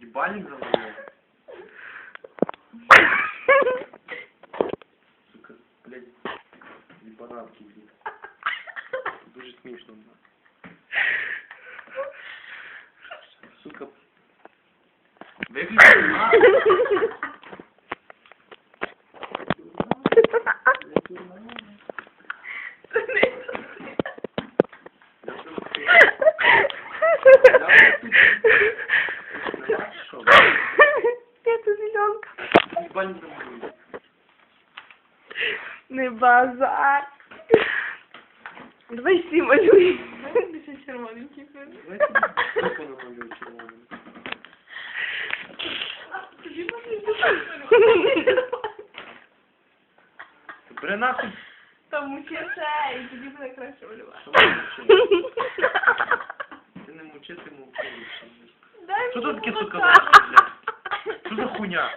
Їбальник завалив. Сука, блядь, їбанатки, блядь. Дуже смішно. блядь. Сука. Виключи, Їбальник завалив. Не базар. Давай всі малюй. Ти ще червоненький. Давайте тупо намалюю червоним. Бери нахуй. Там мучиться, і тоді буде краще малювати. Що ви мовчите? Ти не мовчи, ти мовчи. Що тут таке, сука, помагати. ваше, блядь? Що за хуйня?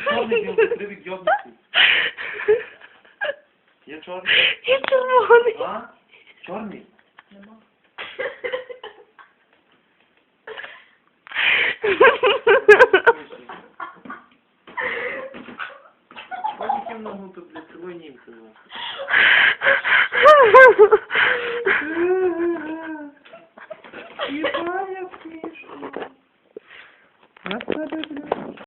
Сьогодні повний білокритик йобнутий. Я чорний. Я червоний. А? Чорний? Нема. Хоч яким ногу тут для цього німця Ебать, я пишу. Нас надо, блядь.